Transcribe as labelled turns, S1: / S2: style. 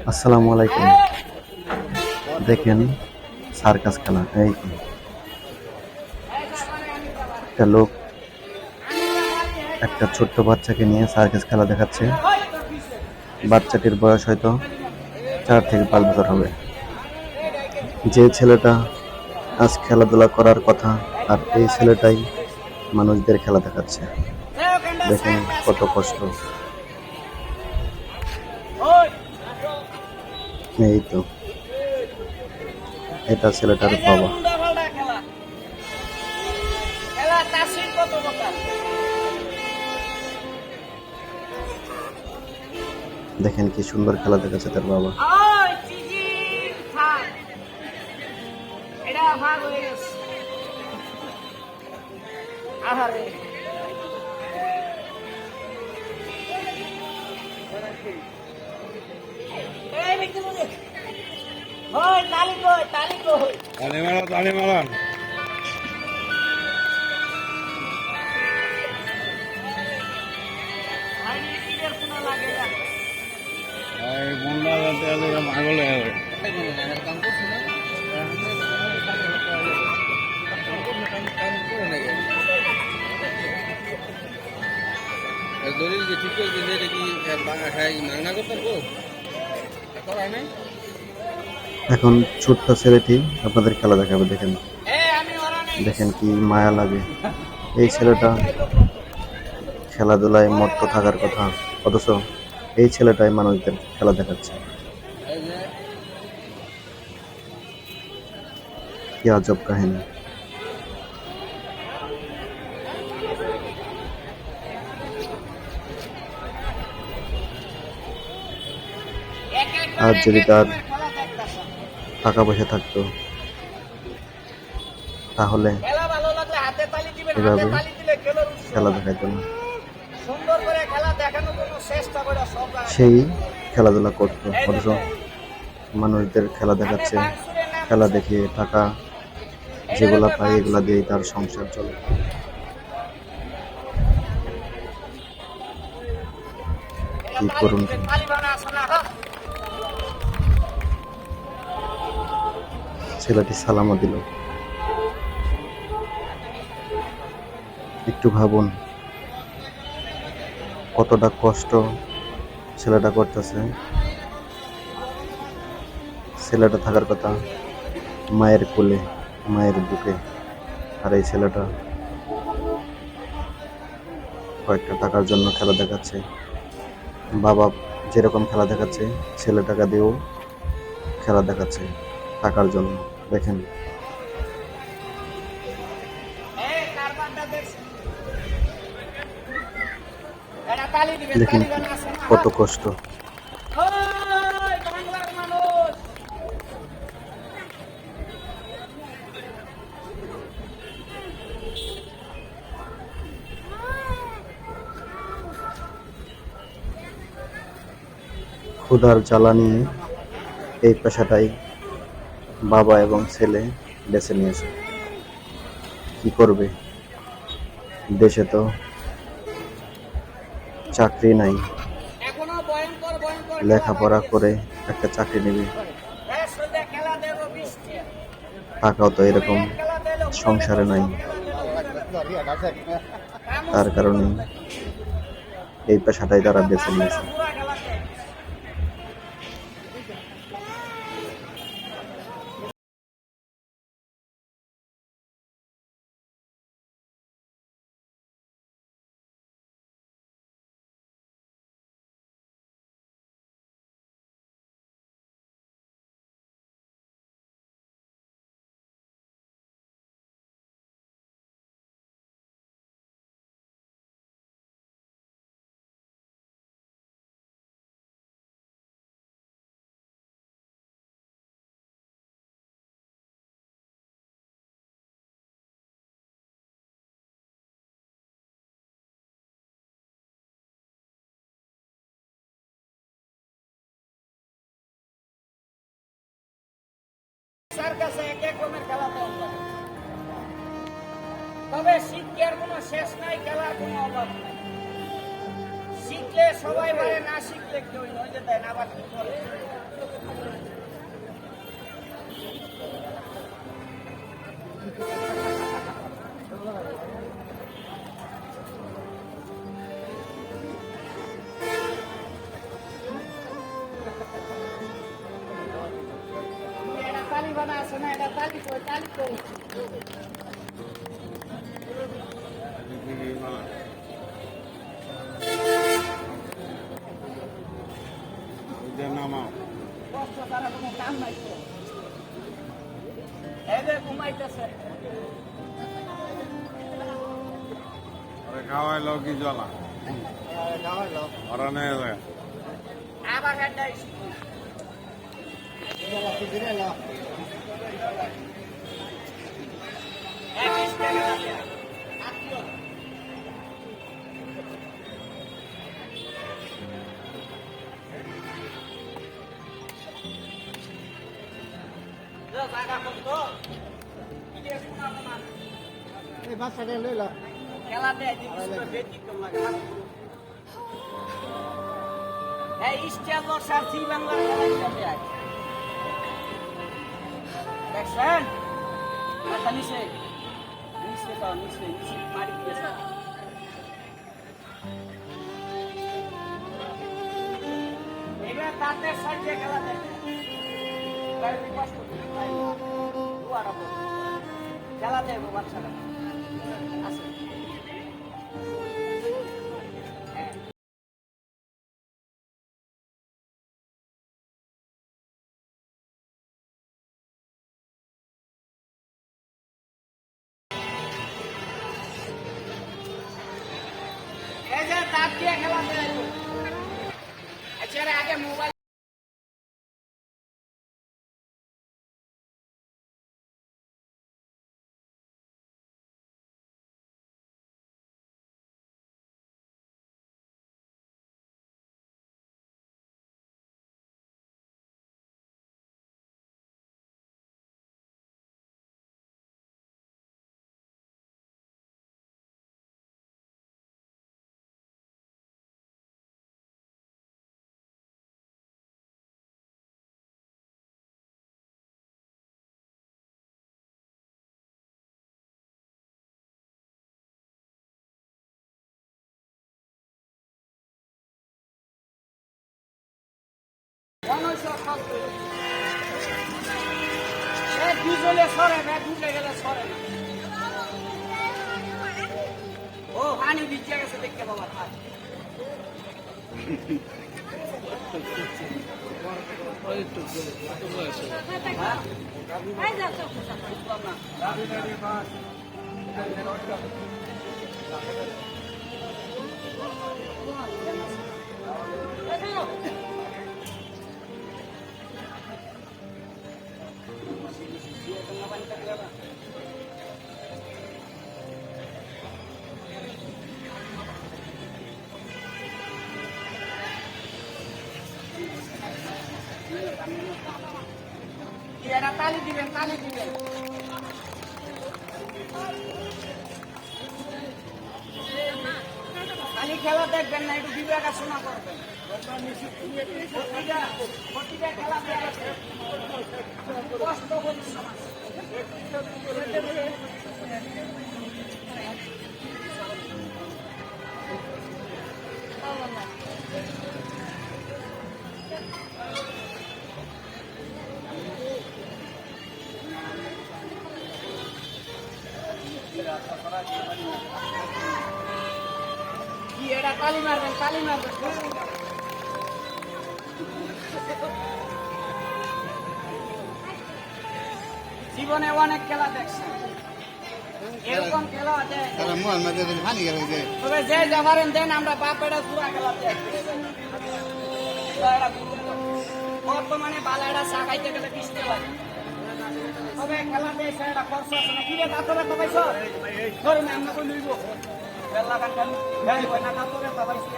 S1: আসসালামু আলাইকুম। দেখেন সার্কাস খেলা, এই একটা লোক একটা ছোট্ট বাচ্চাকে নিয়ে সার্কাস খেলা দেখাচ্ছে। বাচ্চাটির বয়স হয়তো চার থেকে পাঁচ বছর হবে। যে ছেলেটা আজ খেলাধুলা করার কথা, আর এই ছেলেটাই মানুষদের খেলা দেখাচ্ছে। দেখেন কত কষ্ট। এই তো। এটা ছেলেটার বাবা। দেখেন কি সুন্দর খেলা দেখাচ্ছে তার বাবা।
S2: আহারে। তালি
S3: মারো তালি মারো হয়ে
S4: দলিল যে ঠিক করে দিলে এটা কি হ্যাঁ মাংনা করতে পারব করাই নাই?
S1: এখন ছোট্ট ছেলেটি আপনাদের খেলা দেখাবে, দেখেন। দেখেন কি মায়া লাগে। এই ছেলেটা খেলাধুলায় মত্ত থাকার কথা, অথচ এই ছেলেটাই মানুষদের খেলা দেখাচ্ছে। কি আজব কাহিনী। আর যদি তার টাকা পয়সা থাকতো। তাহলে এভাবে খেলা দেখাইতো না।
S2: দেখানোর জন্য।
S1: সেই খেলাধুলা করতো। অথচ মানুষদের খেলা দেখাচ্ছে। খেলা দেখিয়ে টাকা যেগুলা পায় এগুলা দিয়েই তার সংসার চলে। কি করুন ছেলেটি সালামও দিল। একটু ভাবুন, কতটা কষ্ট ছেলেটা করতেছে। ছেলেটা থাকার কথা মায়ের কোলে, মায়ের বুকে আর এই ছেলেটা কয়েকটা টাকার জন্য খেলা দেখাচ্ছে। বাবা যেরকম খেলা দেখাচ্ছে ছেলে টাকা দিয়েও খেলা দেখাচ্ছে। টাকার জন্য দেখেন দেখেন? কত কষ্ট ক্ষুধার জ্বালা নিয়ে এই পেশাটাই বাবা এবং ছেলে বেছে নিয়েছে। কি করবে? দেশে তো চাকরি নাই। লেখাপড়া করে একটা চাকরি নেবে। টাকাও তো এরকম সংসারে নাই। তার কারণে এই পেশাটাই তারা বেছে নিয়েছে।
S2: স্যার কাছে এক এক রকমের খেলা পাওয়া তবে শিখকে আর কোনো শেষ নাই, খেলার কোনো অভাব নাই। শিখলে সবাই পারে, না শিখলে কেউ নয় যে দেন, আবার কি করে? Thank you. বানা আছে না এটা তালি কই তালি কই কষ্ট তারা কোনো কাম নাই এদের ঘুমাইতেছে।
S3: খাওয়াইলো কি জ্বলা? নিয়ে যায়
S2: আবার হেডটা
S5: এই বাচ্চাটা লইল
S2: স্টেল বর্ষার থ্রি বাংলার খেলা দেখছেন? মাথা নিচে। নিচে তো নিচে নিচে। মারি দিয়েছে এবার তাদের সাইডে খেলা দেখে তাই কষ্ট করে উপর। খেলা দেবো বাচ্চারা। আছে। আচ্ছা আগে মোবাইল দুজনে সরে না ঢুকে গেলে সরে ও পানি ভিজে গেছে দেখতে বাবা থাক না এরা তালি দিবেন তালি দিবেন। খালি খেলা দেখবেন না একটু বিবেক শোনা করবেন। এটা তালি মারবেন তালি মারবেন জীবনে অনেক খেলা দেখছেন এরকম খেলা আছে।
S5: তারা মোহন মাঝে হানি গেল যে।
S2: তবে যে যাবারেন দেন আমরা বাপেরা পুরা খেলা দেখি বর্তমানে বালাটা শাখাইতে গেলে পিছতে লাগে তবে খেলা এটা খরচ আছে না। কি রে তাতরে তো পাইছ ধরুন আমরা কই লইব। বেলা কান কান না তাতরে তো পাইছি